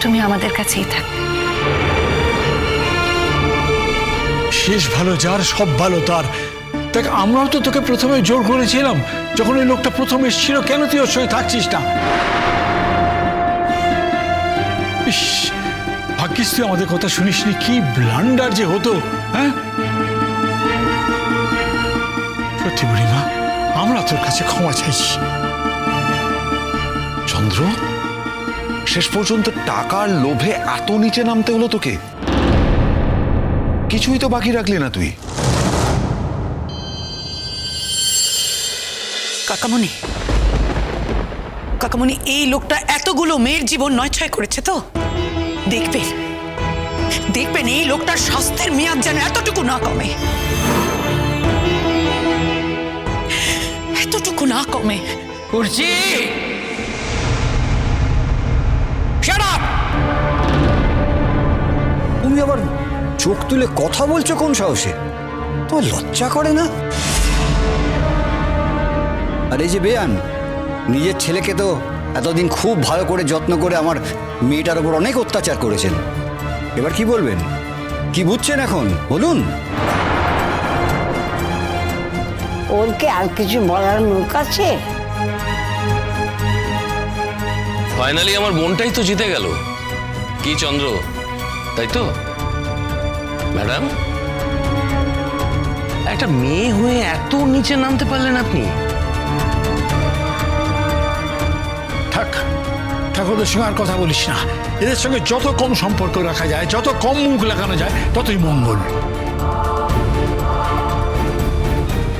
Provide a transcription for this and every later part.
তুমি আমাদের কাছেই থাক। শেষ ভালো যার, সব ভালো তার। দেখ, আমরাও তো তোকে প্রথমে জোর করেছিলাম। যখন ওই লোকটা প্রথম এসেছিল, কেন তুই ওর সঙ্গে থাকছিস না? ভাগ্যিস তুই আমাদের কথা শুনিসনি। কি ব্লান্ডার যে হতো হ্যাঁ? সত্যি আমরা তোর কাছে ক্ষমা চাইছি। চন্দ্র? শেষ পর্যন্ত টাকার লোভে এত নিচে নামতে হলো তোকে? কিছুই তো বাকি রাখলি না তুই। কাকামণি কাকামণি এই লোকটা এতগুলো মেয়ের জীবন নয়ছয় করেছে তো? দেখবেন দেখবেন এই লোকটার স্বাস্থ্যের মেয়াদ যেন এতটুকু না কমে। এতটুকু না কমে। উর্জি! তুমি আবার চোখ তুলে কথা বলছো কোন সাহসে? তোমার লজ্জা করে না? আর এই যে বেয়ান নিজের ছেলেকে তো এতদিন খুব ভালো করে যত্ন করে আমার মেয়েটার ওপর অনেক অত্যাচার করেছেন। এবার কি বলবেন? কি বুঝছেন এখন? বলুন। ওর কি আর কিছু বলার মুখ আছে? ফাইনালি আমার মনটাই তো জিতে গেল। কি চন্দ্র? তাই তো? ম্যাডাম? একটা মেয়ে হয়ে এত নিচে নামতে পারলেন আপনি। থাক থাক ওদের সঙ্গে আর কথা বলিস না। এদের সঙ্গে যত কম সম্পর্ক রাখা যায় যত কম মুখ লাগানো যায় ততই মঙ্গল।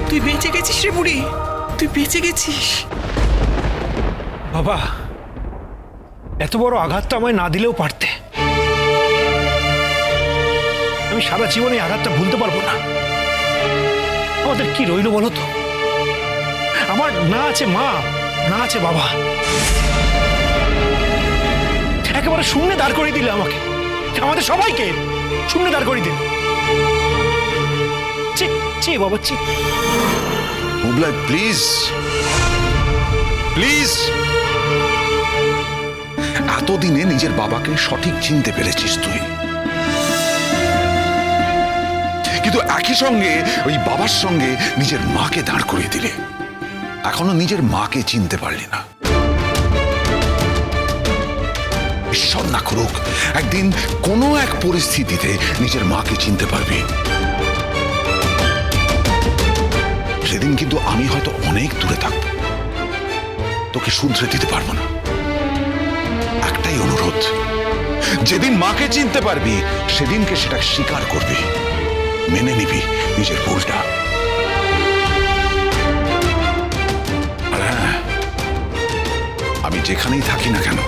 তুই বেঁচে গেছিস রে বুড়ি। তুই বেঁচে গেছিস। বাবা এত বড় আঘাতটা আমায় না দিলেও পারতে। আমি সারা জীবনে আঘাতটা ভুলতে পারব না। আমাদের কি রইল বলো তো? আমার না আছে মা, না আছে বাবা। একেবারে শূন্য দাঁড় করিয়ে দিলে আমাকে। আমাদের সবাইকে শূন্য দাঁড় করিয়ে দিলে। চি চি বাবা চি মুবলাই প্লিজ প্লিজ এতদিনে নিজের বাবাকে সঠিক চিনতে পেরেছিস তুই। কিন্তু একই সঙ্গে ওই বাবার সঙ্গে নিজের মাকে দাঁড় করিয়ে দিলে। এখনও নিজের মাকে চিনতে পারলি না। ঈশ্বর না করুক, একদিন কোনো এক পরিস্থিতিতে নিজের মাকে চিনতে পারবি। সেদিন কিন্তু আমি হয়তো অনেক দূরে থাকব। তোকে শুধরে দিতে পারব না। একটাই অনুরোধ, যেদিন মাকে চিনতে পারবি, সেদিনকে সেটা স্বীকার করবি। মেনে নিবি নিজের ভুলটা। আর হ্যাঁ, আমি যেখানেই থাকি না কেন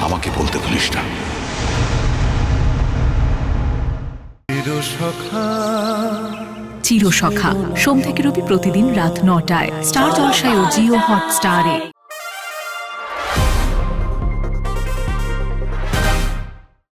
আমাকে বলতে ভুলিস না। চিরসখা। সোম থেকে রবি প্রতিদিন রাত নটায়। স্টার জলসায় ও জিও হট হটস্টারে।